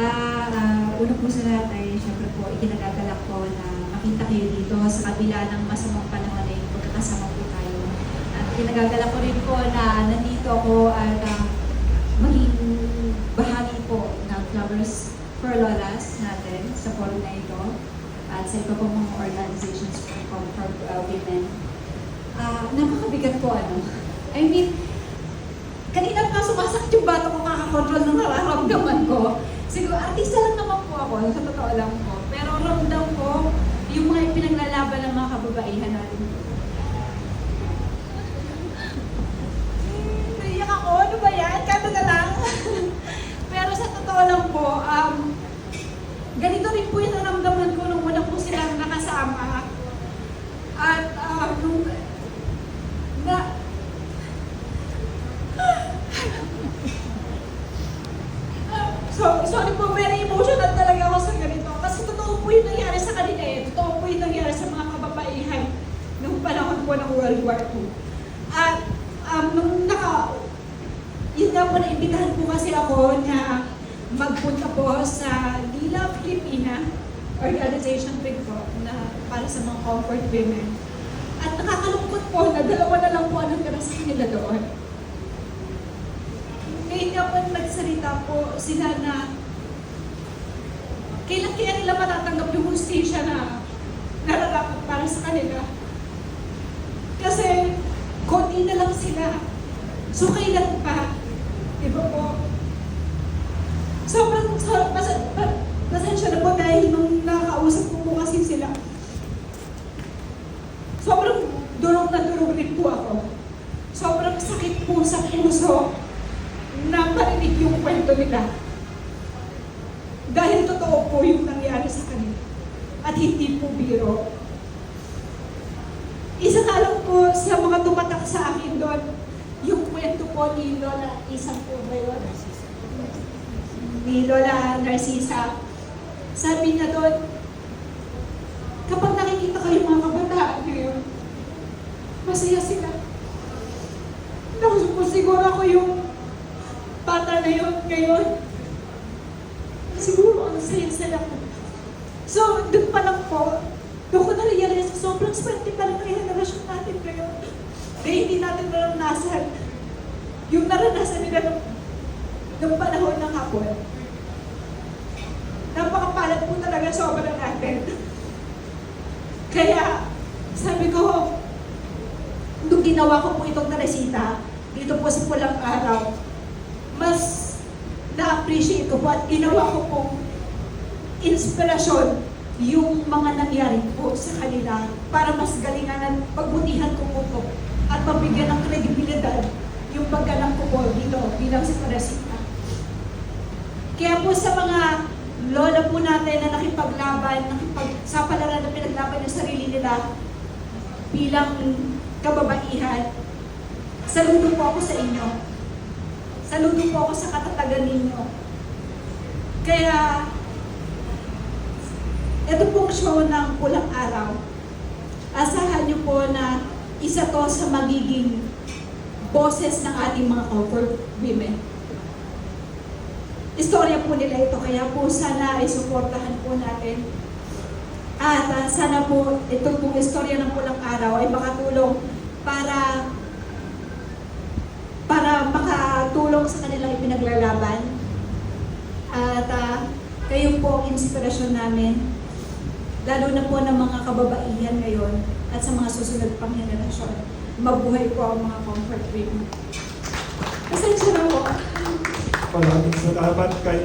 Ah, ah, una po sa lahat ay syempre po ikinagagalak ko na makita kayo dito sa kabila ng masamang panahon ay pagkakasama po tayo. At ikinagagalak ko rin po na nandito ako at ah, maging bahagi po ng Flowers for Lolas natin sa forum na ito at sa iba pong mga organizations for, for uh, women. Ah, napakabigat po ano. I mean, kanina pa sumasakit yung bato ko kakakontrol ng nararamdaman ko. Siguro, artista lang ako, sa totoo lang po. Pero ramdam ko yung mga pinaglalaban ng mga kababaihan natin. Naiyak ako, ano ba yan? Kata na lang. Pero sa totoo lang po, um, ganito rin po yung naramdaman ko nung una po silang nakasama. At um, nung na So, sorry po, very emotional talaga ako sa ganito. Kasi totoo po yung nangyari sa kanila eh. Totoo po yung nangyari sa mga kababaihan noong panahon po ng World War II. At um, nung naka, yun nga po, naimbitahan po kasi ako na magpunta po sa Lila Filipina organization din po na para sa mga comfort women. At nakakalungkot po na dalawa na lang po ang natira sa kanila doon. Ngayon nga po nagsalita po sila na kailan kaya nila matatanggap yung hustisya na nararapat para sa kanila. Kasi konti na lang sila. So kailan pa? Di ba po? Sobrang, so, pas, pa, pasensya na po dahil nung nakakausap ko po kasi sila, sobrang durog na durog rin po ako. Sobrang sakit po sa puso na marinig yung kwento nila. Dahil totoo po yung nangyari sa kanila. At hindi po biro. Isa nga lang po sa mga tumatak sa akin doon, yung kwento po ni Lola, isang po ba yun? Ni Lola Narcisa. Sabi niya doon, kapag nakikita ko yung mga kabataan ngayon, masaya sila. Po siguro ako yung bata na yun ngayon. Siguro ang saya-saya ko. So, doon pa lang po, doon ko na-realize, sobrang swerte pa lang ng generasyon natin ngayon. Kaya hindi natin naranasan yung naranasan nila nung, nung panahon ng hapon. Napakapalad po talaga sobra natin. Kaya, sabi ko, nung ginawa ko po itong naresita, dito po sa Pulang Araw, mas na-appreciate ko po at ginawa ko pong inspirasyon yung mga nangyari po sa kanila para mas galingan at pagbutihan ko po po at mabigyan ng kredibilidad yung pagganap ko po dito bilang si Teresita. Kaya po sa mga lola po natin na nakipaglaban, nakipagsapalaran na pinaglaban yung sarili nila bilang kababaihan, saludo po ako sa inyo. Saludo po ako sa katatagan ninyo. Kaya, ito pong show ng Pulang Araw. Asahan niyo po na isa to sa magiging boses ng ating mga comfort women. Istorya po nila ito, kaya po sana ay suportahan po natin. At ah, sana po ito pong istorya ng Pulang Araw ay makatulong para para makatulong sa kanilang ipinaglalaban. At ah, kayo po ang inspirasyon namin, lalo na po ng mga kababaihan ngayon at sa mga susunod pang henerasyon. Mabuhay po ang mga comfort women. Pasensya na po. Maraming salamat kay